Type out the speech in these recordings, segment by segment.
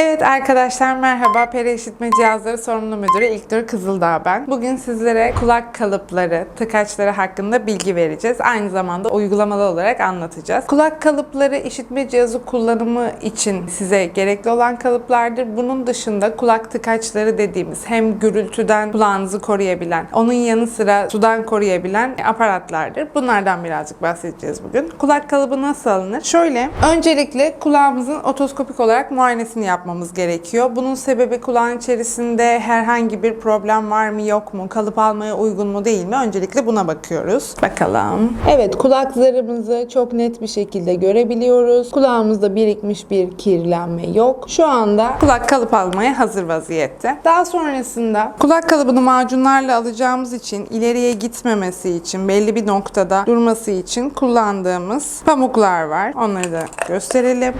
eh, Evet arkadaşlar merhaba. Peri İşitme Cihazları Sorumlu Müdürü İlknur Kızıldağ ben. Bugün sizlere kulak kalıpları, tıkaçları hakkında bilgi vereceğiz. Aynı zamanda uygulamalı olarak anlatacağız. Kulak kalıpları işitme cihazı kullanımı için size gerekli olan kalıplardır. Bunun dışında kulak tıkaçları dediğimiz hem gürültüden kulağınızı koruyabilen, onun yanı sıra sudan koruyabilen aparatlardır. Bunlardan birazcık bahsedeceğiz bugün. Kulak kalıbı nasıl alınır? Şöyle, öncelikle kulağımızın otoskopik olarak muayenesini yapmamız gerekiyor. Bunun sebebi kulağın içerisinde herhangi bir problem var mı yok mu? Kalıp almaya uygun mu değil mi? Öncelikle buna bakıyoruz. Bakalım. Evet kulak zarımızı çok net bir şekilde görebiliyoruz. Kulağımızda birikmiş bir kirlenme yok. Şu anda kulak kalıp almaya hazır vaziyette. Daha sonrasında kulak kalıbını macunlarla alacağımız için ileriye gitmemesi için belli bir noktada durması için kullandığımız pamuklar var. Onları da gösterelim.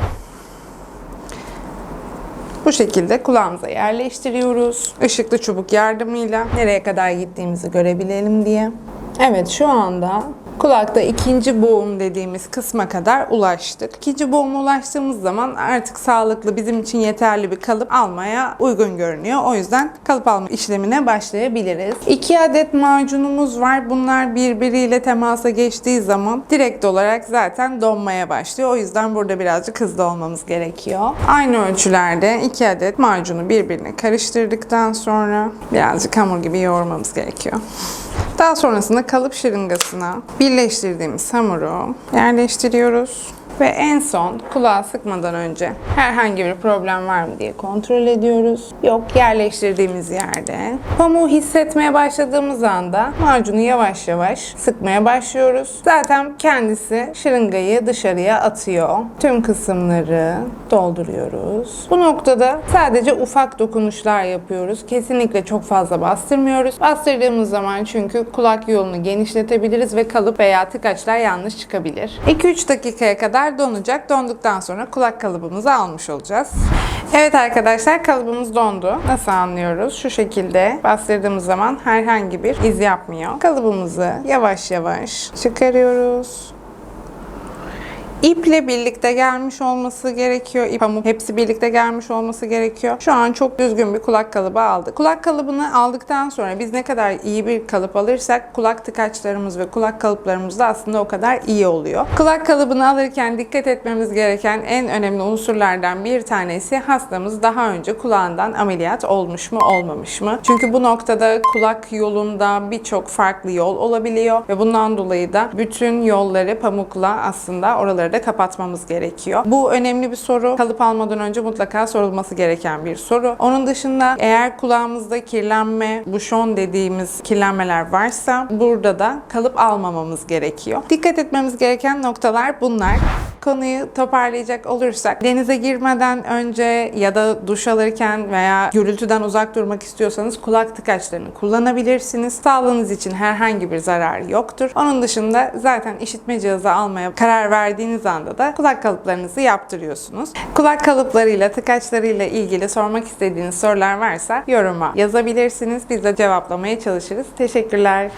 Bu şekilde kulağımıza yerleştiriyoruz. Işıklı çubuk yardımıyla nereye kadar gittiğimizi görebilelim diye. Evet şu anda kulakta ikinci boğum dediğimiz kısma kadar ulaştık. İkinci boğuma ulaştığımız zaman artık sağlıklı bizim için yeterli bir kalıp almaya uygun görünüyor. O yüzden kalıp alma işlemine başlayabiliriz. İki adet macunumuz var. Bunlar birbiriyle temasa geçtiği zaman direkt olarak zaten donmaya başlıyor. O yüzden burada birazcık hızlı olmamız gerekiyor. Aynı ölçülerde iki adet macunu birbirine karıştırdıktan sonra birazcık hamur gibi yoğurmamız gerekiyor. Daha sonrasında kalıp şırıngasına birleştirdiğimiz hamuru yerleştiriyoruz. Ve en son kulağa sıkmadan önce herhangi bir problem var mı diye kontrol ediyoruz. Yok yerleştirdiğimiz yerde. Pamuğu hissetmeye başladığımız anda macunu yavaş yavaş sıkmaya başlıyoruz. Zaten kendisi şırıngayı dışarıya atıyor. Tüm kısımları dolduruyoruz. Bu noktada sadece ufak dokunuşlar yapıyoruz. Kesinlikle çok fazla bastırmıyoruz. Bastırdığımız zaman çünkü kulak yolunu genişletebiliriz ve kalıp veya tıkaçlar yanlış çıkabilir. 2-3 dakikaya kadar donacak. Donduktan sonra kulak kalıbımızı almış olacağız. Evet arkadaşlar kalıbımız dondu. Nasıl anlıyoruz? Şu şekilde bastırdığımız zaman herhangi bir iz yapmıyor. Kalıbımızı yavaş yavaş çıkarıyoruz. İple birlikte gelmiş olması gerekiyor. İp, pamuk hepsi birlikte gelmiş olması gerekiyor. Şu an çok düzgün bir kulak kalıbı aldık. Kulak kalıbını aldıktan sonra biz ne kadar iyi bir kalıp alırsak kulak tıkaçlarımız ve kulak kalıplarımız da aslında o kadar iyi oluyor. Kulak kalıbını alırken dikkat etmemiz gereken en önemli unsurlardan bir tanesi hastamız daha önce kulağından ameliyat olmuş mu olmamış mı? Çünkü bu noktada kulak yolunda birçok farklı yol olabiliyor ve bundan dolayı da bütün yolları pamukla aslında oraları da kapatmamız gerekiyor. Bu önemli bir soru. Kalıp almadan önce mutlaka sorulması gereken bir soru. Onun dışında eğer kulağımızda kirlenme, buşon dediğimiz kirlenmeler varsa burada da kalıp almamamız gerekiyor. Dikkat etmemiz gereken noktalar bunlar. Konuyu toparlayacak olursak denize girmeden önce ya da duş alırken veya gürültüden uzak durmak istiyorsanız kulak tıkaçlarını kullanabilirsiniz. Sağlığınız için herhangi bir zarar yoktur. Onun dışında zaten işitme cihazı almaya karar verdiğiniz anda da kulak kalıplarınızı yaptırıyorsunuz. Kulak kalıplarıyla, tıkaçlarıyla ilgili sormak istediğiniz sorular varsa yoruma yazabilirsiniz. Biz de cevaplamaya çalışırız. Teşekkürler.